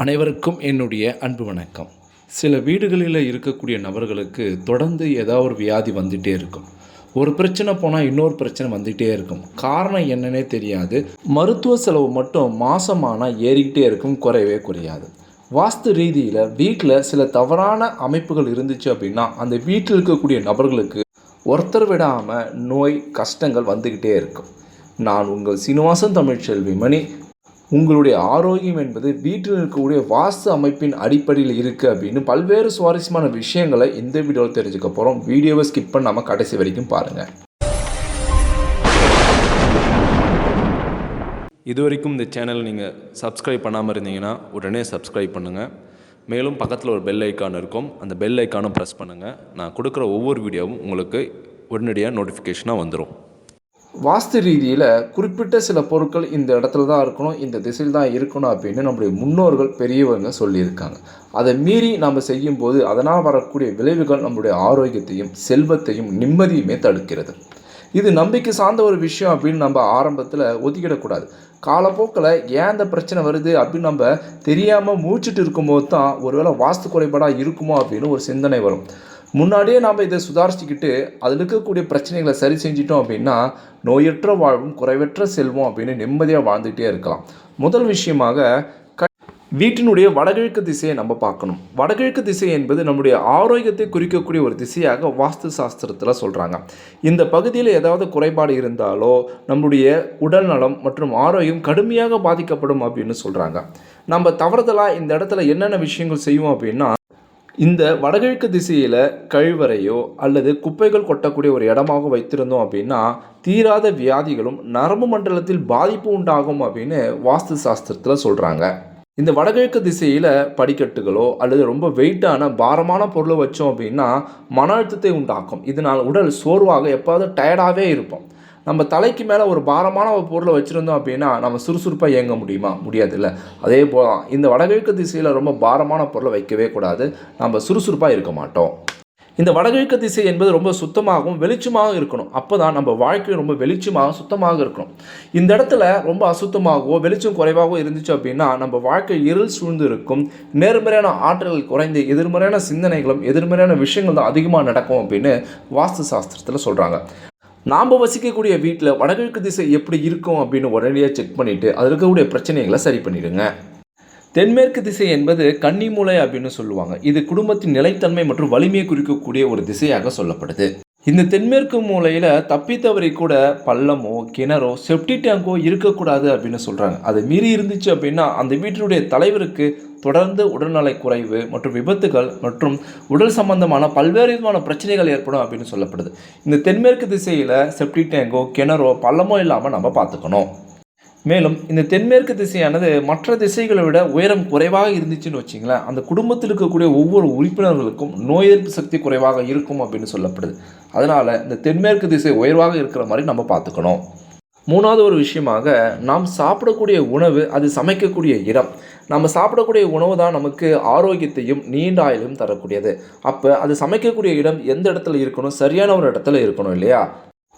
அனைவருக்கும் என்னுடைய அன்பு வணக்கம். சில வீடுகளில் இருக்கக்கூடிய நபர்களுக்கு தொடர்ந்து ஏதாவது ஒரு வியாதி வந்துகிட்டே இருக்கும். ஒரு பிரச்சனை போனால் இன்னொரு பிரச்சனை வந்துகிட்டே இருக்கும். காரணம் என்னன்னே தெரியாது. மருத்துவ செலவு மட்டும் மாதமானால் ஏறிக்கிட்டே இருக்கும் குறையவே குறையாது. வாஸ்து ரீதியில் வீட்டில் சில தவறான அமைப்புகள் இருந்துச்சு அப்படின்னா அந்த வீட்டில் இருக்கக்கூடிய நபர்களுக்கு ஒருத்தர் விடாமல் நோய் கஷ்டங்கள் வந்துக்கிட்டே இருக்கும். நான் உங்கள் சீனிவாசன் தமிழ்ச்செல்வி மணி உங்களுடைய ஆரோக்கியம் என்பது வீட்டில் இருக்கக்கூடிய வாஸ்து அமைப்பின் அடிப்படையில் இருக்குது அப்படின்னு பல்வேறு சுவாரஸ்யமான விஷயங்களை இந்த வீடியோவில் தெரிஞ்சுக்க போகிறோம் வீடியோவை ஸ்கிப் பண்ணாமல் கடைசி வரைக்கும் பாருங்கள் இது வரைக்கும் இந்த சேனல் நீங்கள் சப்ஸ்கிரைப் பண்ணாமல் இருந்தீங்கன்னா உடனே சப்ஸ்கிரைப் பண்ணுங்கள் மேலும் பக்கத்தில் ஒரு பெல் ஐக்கான் இருக்கும். அந்த பெல் ஐக்கானும் ப்ரெஸ் பண்ணுங்கள் நான் கொடுக்குற ஒவ்வொரு வீடியோவும் உங்களுக்கு உடனடியாக நோட்டிஃபிகேஷனாக வந்துடும் வாஸ்து ரீதியில் குறிப்பிட்ட சில பொருட்கள் இந்த இடத்துல தான் இருக்கணும் இந்த திசையில் தான் இருக்கணும் அப்படின்னு நம்முடைய முன்னோர்கள் பெரியவங்க சொல்லியிருக்காங்க. அதை மீறி நம்ம செய்யும்போது அதனால் வரக்கூடிய விளைவுகள் நம்முடைய ஆரோக்கியத்தையும் செல்வத்தையும் நிம்மதியுமே தடுக்கிறது. இது நம்பிக்கை சார்ந்த ஒரு விஷயம் அப்படின்னு நம்ம ஆரம்பத்தில் ஒதுக்கிடக்கூடாது. காலப்போக்கில் ஏன் இந்த பிரச்சனை வருது அப்படின்னு நம்ம தெரியாமல் மூச்சுட்டு இருக்கும்போது தான் ஒருவேளை வாஸ்து குறைபாடாக இருக்குமோ அப்படின்னு ஒரு சிந்தனை வரும். முன்னாடியே நாம் இதை சுதாரிச்சுக்கிட்டு அதில் இருக்கக்கூடிய பிரச்சனைகளை சரி செஞ்சிட்டோம் அப்படின்னா நோயற்ற வாழ்வும் குறைவற்ற செல்வம் அப்படின்னு நிம்மதியாக வாழ்ந்துகிட்டே இருக்கலாம். முதல் விஷயமாக வீட்டினுடைய வடகிழக்கு திசையை நம்ம பார்க்கணும். வடகிழக்கு திசை என்பது நம்முடைய ஆரோக்கியத்தை குறிக்கக்கூடிய ஒரு திசையாக வாஸ்து சாஸ்திரத்தில் சொல்கிறாங்க இந்த பகுதியில் ஏதாவது குறைபாடு இருந்தாலோ நம்முடைய உடல் நலம் மற்றும் ஆரோக்கியம் கடுமையாக பாதிக்கப்படும் அப்படின்னு சொல்கிறாங்க நம்ம தவறுதலாக இந்த இடத்துல என்னென்ன விஷயங்கள் செய்வோம் அப்படின்னா இந்த வடகிழக்கு திசையில் கழிவறையோ அல்லது குப்பைகள் கொட்டக்கூடிய ஒரு இடமாக வைத்திருந்தோம் அப்படின்னா தீராத வியாதிகளும் நரம்பு மண்டலத்தில் பாதிப்பு உண்டாகும் அப்படின்னு வாஸ்து சாஸ்திரத்தில் சொல்கிறாங்க இந்த வடகிழக்கு திசையில் படிக்கட்டுகளோ அல்லது ரொம்ப வெயிட்டான பாரமான பொருளை வச்சோம் அப்படின்னா மன அழுத்தத்தை உண்டாக்கும். இதனால் உடல் சோர்வாக எப்போது டயர்டாகவே இருப்போம். நம்ம தலைக்கு மேலே ஒரு பாரமான ஒரு பொருளை வச்சுருந்தோம் அப்படின்னா நம்ம சுறுசுறுப்பாக இயங்க முடியுமா? முடியாதுல்ல. அதே போல் இந்த வடகிழக்கு திசையில் ரொம்ப பாரமான பொருளை வைக்கவே கூடாது. நம்ம சுறுசுறுப்பாக இருக்க மாட்டோம். இந்த வடகிழக்கு திசை என்பது ரொம்ப சுத்தமாகவும் வெளிச்சமாகவும் இருக்கணும். அப்போ தான் நம்ம வாழ்க்கை ரொம்ப வெளிச்சமாக சுத்தமாக இருக்கணும். இந்த இடத்துல ரொம்ப அசுத்தமாகவோ வெளிச்சம் குறைவாகவோ இருந்துச்சு அப்படின்னா நம்ம வாழ்க்கை இருள் சூழ்ந்து இருக்கும் நேர்மறையான ஆற்றல்கள் குறைந்து எதிர்மறையான சிந்தனைகளும் எதிர்மறையான விஷயங்கள் தான் அதிகமாக நடக்கும் அப்படின்னு வாஸ்து சாஸ்திரத்தில் சொல்கிறாங்க நாம் வசிக்கக்கூடிய வீட்டில் வடகிழக்கு திசை எப்படி இருக்கும் அப்படின்னு உடனடியாக செக் பண்ணிவிட்டு அதில் இருக்கக்கூடிய பிரச்சனைகளை சரி பண்ணிடுங்க. தென்மேற்கு திசை என்பது கன்னிமூலை அப்படின்னு சொல்லுவாங்க. இது குடும்பத்தின் நிலைத்தன்மை மற்றும் வலிமையை குறிக்கக்கூடிய ஒரு திசையாக சொல்லப்படுது. இந்த தென்மேற்கு மூலையில் தப்பித்தவரை கூட பள்ளமோ கிணறோ செப்டி டேங்கோ இருக்கக்கூடாது அப்படின்னு சொல்கிறாங்க அது மீறி இருந்துச்சு அப்படின்னா அந்த வீட்டினுடைய தலைவருக்கு தொடர்ந்து உடல்நலை குறைவு மற்றும் விபத்துகள் மற்றும் உடல் சம்பந்தமான பல்வேறு விதமான பிரச்சனைகள் ஏற்படும் அப்படின்னு சொல்லப்படுது. இந்த தென்மேற்கு திசையில் செப்டி டேங்கோ கிணறோ பள்ளமோ இல்லாமல் நம்ம பார்த்துக்கணும். மேலும் இந்த தென்மேற்கு திசையானது மற்ற திசைகளை விட உயரம் குறைவாக இருந்துச்சுன்னு வச்சிங்களேன். அந்த குடும்பத்தில் இருக்கக்கூடிய ஒவ்வொரு உறுப்பினர்களுக்கும் நோய் எதிர்ப்பு சக்தி குறைவாக இருக்கும் அப்படின்னு சொல்லப்படுது. அதனால் இந்த தென்மேற்கு திசை உயர்வாக இருக்கிற மாதிரி நம்ம பார்த்துக்கணும். மூணாவது ஒரு விஷயமாக நாம் சாப்பிடக்கூடிய உணவு அது சமைக்கக்கூடிய இடம். நம்ம சாப்பிடக்கூடிய உணவு தான் நமக்கு ஆரோக்கியத்தையும் நீண்ட ஆயுளையும் தரக்கூடியது. அப்போ அது சமைக்கக்கூடிய இடம் எந்த இடத்துல இருக்கணும்? சரியான ஒரு இடத்துல இருக்கணும் இல்லையா?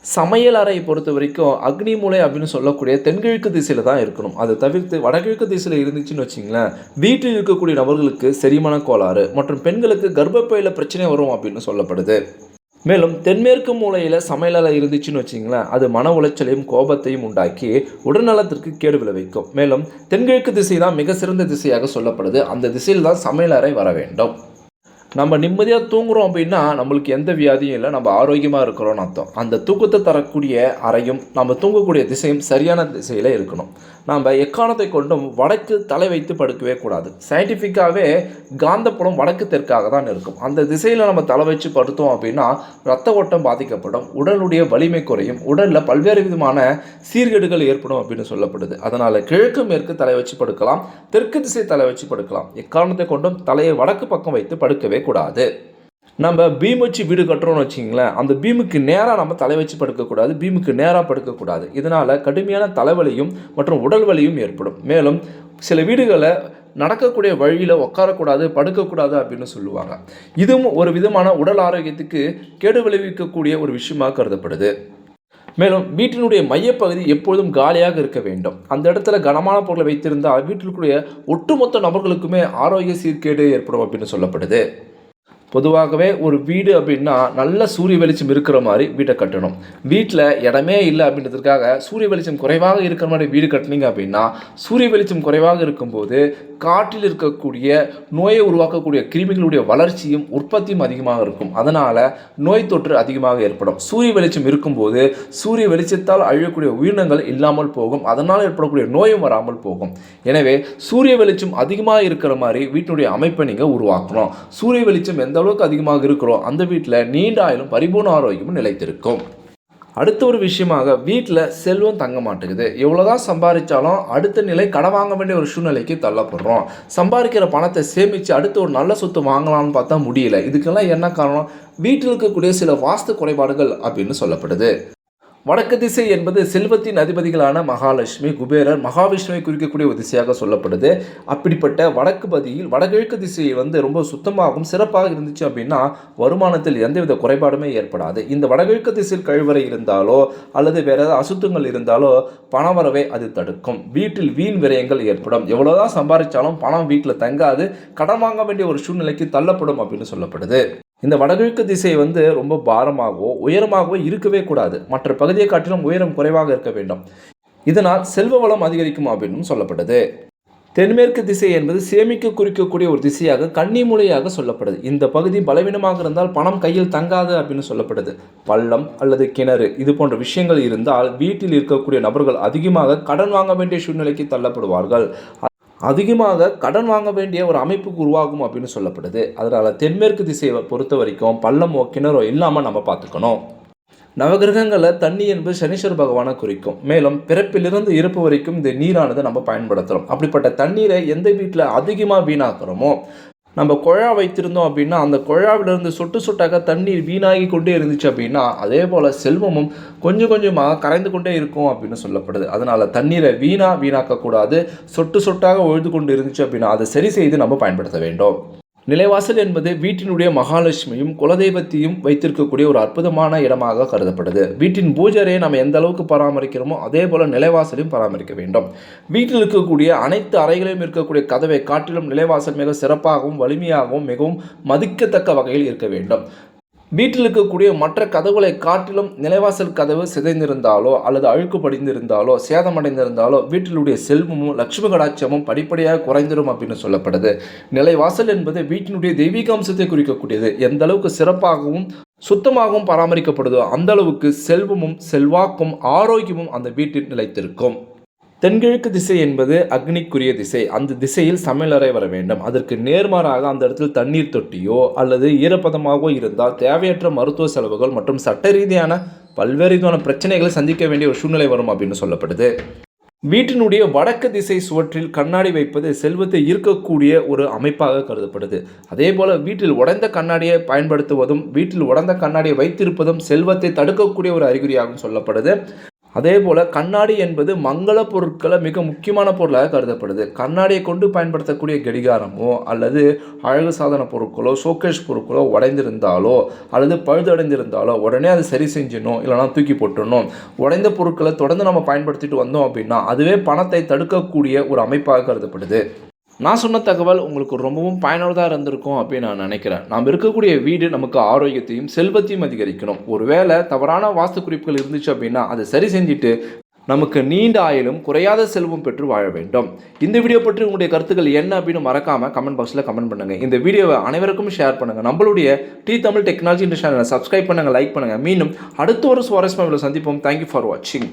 சமையல் அறையை பொறுத்த வரைக்கும் அக்னி மூலை அப்படின்னு சொல்லக்கூடிய தென்கிழக்கு திசையில் தான் இருக்கணும். அதை தவிர்த்து வடகிழக்கு திசையில் இருந்துச்சுன்னு வச்சிங்களேன் வீட்டில் இருக்கக்கூடிய நபர்களுக்கு செரிமான கோளாறு மற்றும் பெண்களுக்கு கர்ப்பப்பையில் பிரச்சனை வரும் அப்படின்னு சொல்லப்படுது. மேலும் தென்மேற்கு மூலையில் சமையலறை இருந்துச்சுன்னு வச்சிங்களேன் அது மன உளைச்சலையும் கோபத்தையும் உண்டாக்கி உடல்நலத்திற்கு கேடு விளைவிக்கும். மேலும் தென்கிழக்கு திசை தான் மிக சிறந்த திசையாக சொல்லப்படுது. அந்த திசையில் தான் சமையலறை வர வேண்டும். நம்ம நிம்மதியாக தூங்குறோம் அப்படின்னா நம்மளுக்கு எந்த வியாதியும் இல்லை நம்ம ஆரோக்கியமாக இருக்கிறோம்னு அர்த்தம். அந்த தூக்கத்தை தரக்கூடிய அறையும் நம்ம தூங்கக்கூடிய திசையும் சரியான திசையில் இருக்கணும். நம்ம எக்காரணத்தை கொண்டும் வடக்கு தலை வைத்து படுக்கவே கூடாது. சயின்டிஃபிக்காகவே காந்தப்புலம் வடக்கு தெற்காக தான் இருக்கும். அந்த திசையில் நம்ம தலை வச்சு படுத்தோம் அப்படின்னா ரத்த ஓட்டம் பாதிக்கப்படும் உடலுடைய வலிமை குறையும் உடலில் பல்வேறு விதமான சீர்கேடுகள் ஏற்படும் அப்படின்னு சொல்லப்படுது. அதனால் கிழக்கு மேற்கு தலை வச்சு படுக்கலாம் தெற்கு திசை தலை வச்சு படுக்கலாம். எக்காரணத்தை கொண்டும் தலையை வடக்கு பக்கம் வைத்து படுக்கவே கூடாது நம்ம பீம் வச்சு வீடு கட்டுறோம்னு வச்சிங்களேன் அந்த பீமுக்கு நேராக நம்ம தலை வச்சு படுக்கக்கூடாது பீமுக்கு நேராக படுக்கக்கூடாது. இதனால் கடுமையான தலைவலியும் மற்றும் உடல் வலியும் ஏற்படும். மேலும் சில வீடுகளை நடக்கக்கூடிய வழியில் உட்காரக்கூடாது படுக்கக்கூடாது அப்படின்னு சொல்லுவாங்க. இதுவும் ஒரு விதமான உடல் ஆரோக்கியத்துக்கு கேடு விளைவிக்கக்கூடிய ஒரு விஷயமாக கருதப்படுது. மேலும் வீட்டினுடைய மையப்பகுதி எப்பொழுதும் காலியாக இருக்க வேண்டும். அந்த இடத்துல கனமான பொருளை வைத்திருந்தால் வீட்டிற்குரிய ஒட்டுமொத்த நபர்களுக்குமே ஆரோக்கிய சீர்கேடு ஏற்படும் அப்படின்னு சொல்லப்படுது. பொதுவாகவே ஒரு வீடு அப்படின்னா நல்ல சூரிய வெளிச்சம் இருக்கிற மாதிரி வீட்டை கட்டணும். வீட்டில் இடமே இல்லை அப்படின்றதுக்காக சூரிய வெளிச்சம் குறைவாக இருக்கிற மாதிரி வீடு கட்டினீங்க அப்படின்னா சூரிய வெளிச்சம் குறைவாக இருக்கும்போது காற்றில் இருக்கக்கூடிய நோயை உருவாக்கக்கூடிய கிருமிகளுடைய வளர்ச்சியும் உற்பத்தியும் அதிகமாக இருக்கும். அதனால் நோய் தொற்று அதிகமாக ஏற்படும். சூரிய வெளிச்சம் இருக்கும்போது சூரிய வெளிச்சத்தால் அழியக்கூடிய உயிரினங்கள் இல்லாமல் போகும். அதனால் ஏற்படக்கூடிய நோயும் வராமல் போகும். எனவே சூரிய வெளிச்சம் அதிகமாக இருக்கிற மாதிரி வீட்டினுடைய அமைப்பை நீங்கள் உருவாக்கணும். சூரிய வெளிச்சம் எந்த அளவுக்கு அதிகமாக இருக்கிறோ அந்த வீட்டில் நீண்ட ஆயிலும் பரிபூர்ண ஆரோக்கியமும் நிலைத்திருக்கும். அடுத்த ஒரு விஷயமாக வீட்டில் செல்வம் தங்க மாட்டேங்குது. எவ்வளோதான் சம்பாதிச்சாலும் அடுத்த நிலை கடன் வாங்க வேண்டிய ஒரு சூழ்நிலைக்கு தள்ளப்படுறோம். சம்பாதிக்கிற பணத்தை சேமித்து அடுத்து ஒரு நல்ல சொத்து வாங்கலாம்னு பார்த்தா முடியல. இதுக்கெல்லாம் என்ன காரணம்? வீட்டில் இருக்கக்கூடிய சில வாஸ்து குறைபாடுகள் அப்படின்னு சொல்லப்படுது. வடக்கு திசை என்பது செல்வத்தின் அதிபதிகளான மகாலட்சுமி குபேரர். மகாவிஷ்ணுவை குறிக்கக்கூடிய ஒரு திசையாக சொல்லப்படுது. அப்படிப்பட்ட வடக்கு பதியில் வடகிழக்கு திசையை வந்து ரொம்ப சுத்தமாகவும் சிறப்பாக இருந்துச்சு அப்படின்னா வருமானத்தில் எந்தவித குறைபாடுமே ஏற்படாது. இந்த வடகிழக்கு திசையில் கழிவறை இருந்தாலோ அல்லது வேற ஏதாவது அசுத்தங்கள் இருந்தாலோ பணவரவை அது தடுக்கும். வீட்டில் வீண் விரயங்கள் ஏற்படும். எவ்வளோதான் சம்பாதிச்சாலும் பணம் வீட்டில் தங்காது. கடன் வாங்க வேண்டிய ஒரு சூழ்நிலைக்கு தள்ளப்படும் அப்படின்னு சொல்லப்படுது. இந்த வடகிழக்கு திசை வந்து ரொம்ப பாரமாகவோ உயரமாகவோ இருக்கவே கூடாது. மற்ற பகுதியை காட்டிலும் உயரம் குறைவாக இருக்க வேண்டும். இதனால் செல்வ வளம் அதிகரிக்கும் அப்படின்னு சொல்லப்படுது தென்மேற்கு திசை என்பது சேமிக்க குறிக்கக்கூடிய ஒரு திசையாக கன்னி மூலையாக சொல்லப்படுது. இந்த பகுதி பலவீனமாக இருந்தால் பணம் கையில் தங்காது அப்படின்னு சொல்லப்படுது பள்ளம் அல்லது கிணறு இது போன்ற விஷயங்கள் இருந்தால் வீட்டில் இருக்கக்கூடிய நபர்கள் அதிகமாக கடன் வாங்க வேண்டிய சூழ்நிலைக்கு தள்ளப்படுவார்கள். அதிகமாக கடன் வாங்க வேண்டிய ஒரு அமைப்புக்கு உருவாகும் அப்படின்னு சொல்லப்படுது. அதனால் தென்மேற்கு திசையை பொறுத்த வரைக்கும் பள்ளமோ கிணறோ இல்லாமல் நம்ம பார்த்துக்கணும். நவகிரகங்களில் தண்ணி என்பது சனீஸ்வர பகவானை குறிக்கும். மேலும் பிறப்பிலிருந்து இறப்பு வரைக்கும் இந்த நீரானது நம்ம பயன்படுத்துகிறோம் அப்படிப்பட்ட தண்ணீரை எந்த வீட்டில் அதிகமாக வீணாக்குறோமோ நம்ம குழா வைத்திருந்தோம் அப்படின்னா அந்த குழாவிலிருந்து சொட்டு சொட்டாக தண்ணீர் வீணாகி கொண்டே இருந்துச்சு அப்படின்னா அதே போல் செல்வமும் கொஞ்சம் கொஞ்சமாக கரைந்து கொண்டே இருக்கும் அப்படின்னு சொல்லப்படுது. அதனால் தண்ணீரை வீணாக வீணாக்கக்கூடாது. சொட்டு சொட்டாக ஒழுது கொண்டு இருந்துச்சு அப்படின்னா அதை சரி செய்து நம்ம பயன்படுத்த வேண்டும். நிலைவாசல் என்பது வீட்டினுடைய மகாலட்சுமியும் குலதெய்வத்தையும் வைத்திருக்கக்கூடிய ஒரு அற்புதமான இடமாக கருதப்படுது. வீட்டின் பூஜரையை நம்ம எந்த அளவுக்கு பராமரிக்கிறோமோ அதே போல நிலைவாசலையும் பராமரிக்க வேண்டும். வீட்டில் இருக்கக்கூடிய அனைத்து அறைகளையும் இருக்கக்கூடிய கதவை காட்டிலும் நிலைவாசல் மிக சிறப்பாகவும் வலிமையாகவும் மிகவும் மதிக்கத்தக்க வகையில் இருக்க வேண்டும். வீட்டில் இருக்கக்கூடிய மற்ற கதவுகளை காட்டிலும் நிலைவாசல் கதவு சிதைந்திருந்தாலோ அல்லது அழுக்கு படிந்திருந்தாலோ சேதமடைந்திருந்தாலோ வீட்டிலுடைய செல்வமும் லட்சுமி கடாட்சமும் படிப்படியாக குறைந்திரும் அப்படின்னு சொல்லப்படுது. நிலைவாசல் என்பது வீட்டினுடைய தெய்வீக அம்சத்தை குறிக்கக்கூடியது. எந்த அளவுக்கு சிறப்பாகவும் சுத்தமாகவும் பராமரிக்கப்படுதோ அந்த அளவுக்கு செல்வமும் செல்வாக்கும் ஆரோக்கியமும் அந்த வீட்டில் நிலைத்திருக்கும். தென்கிழக்கு திசை என்பது அக்னிக்குரிய திசை. அந்த திசையில் சமையலறை வர வேண்டும். அதற்கு நேர்மாறாக அந்த இடத்தில் தண்ணீர் தொட்டியோ அல்லது ஈரப்பதமாகவோ இருந்தால் தேவையற்ற மருத்துவ செலவுகள் மற்றும் சட்ட ரீதியான பல்வேறு விதமான பிரச்சனைகளை சந்திக்க வேண்டிய ஒரு சூழ்நிலை வரும் அப்படின்னு சொல்லப்படுது. வீட்டினுடைய வடக்கு திசை சுவற்றில் கண்ணாடி வைப்பது செல்வத்தை ஈர்க்கக்கூடிய ஒரு அமைப்பாக கருதப்படுது. அதே போல் வீட்டில் உடைந்த கண்ணாடியை பயன்படுத்துவதும் வீட்டில் உடைந்த கண்ணாடியை வைத்திருப்பதும் செல்வத்தை தடுக்கக்கூடிய ஒரு அறிகுறியாகவும் சொல்லப்படுது. அதே போல் கண்ணாடி என்பது மங்கள பொருட்களை மிக முக்கியமான பொருளாக கருதப்படுது. கண்ணாடியை கொண்டு பயன்படுத்தக்கூடிய கடிகாரமோ அல்லது அழகு சாதன பொருட்களோ ஷோகேஷ் பொருட்களோ உடைந்திருந்தாலோ அல்லது பழுதடைந்திருந்தாலோ உடனே அதை சரி செஞ்சிடணும் இல்லைனா தூக்கி போட்டுடணும். உடைந்த பொருட்களை தொடர்ந்து நம்ம பயன்படுத்திட்டு வந்தோம் அப்படின்னா அதுவே பணத்தை தடுக்கக்கூடிய ஒரு அமைப்பாக கருதப்படுது. நான் சொன்ன தகவல் உங்களுக்கு ரொம்பவும் பயனுள்ளதாக இருந்திருக்கும் அப்படின்னு நான் நினைக்கிறேன். நாம் இருக்கக்கூடிய வீடு நமக்கு ஆரோக்கியத்தையும் செல்வத்தையும் அதிகரிக்கணும். ஒருவேளை தவறான வாஸ்து குறிப்புகள் இருந்துச்சு அப்படின்னா அதை சரி செஞ்சுட்டு நமக்கு நீண்ட ஆயிலும் குறையாத செல்வம் பெற்று வாழ வேண்டும். இந்த வீடியோ பற்றி உங்களுடைய கருத்துக்கள் என்ன அப்படின்னு மறக்காமல் கமெண்ட் பாக்ஸில் கமெண்ட் பண்ணுங்க. இந்த வீடியோவை அனைவருக்கும் ஷேர் பண்ணுங்க. நம்மளுடைய டி தமிழ் டெக்னாலஜி இந்த சேனலை சப்ஸ்கிரைப் பண்ணுங்க லைக் பண்ணுங்க. மீண்டும் அடுத்த ஒரு சுவாரஸ்யமாக சந்திப்போம். தேங்க்யூ ஃபார் வாட்சிங்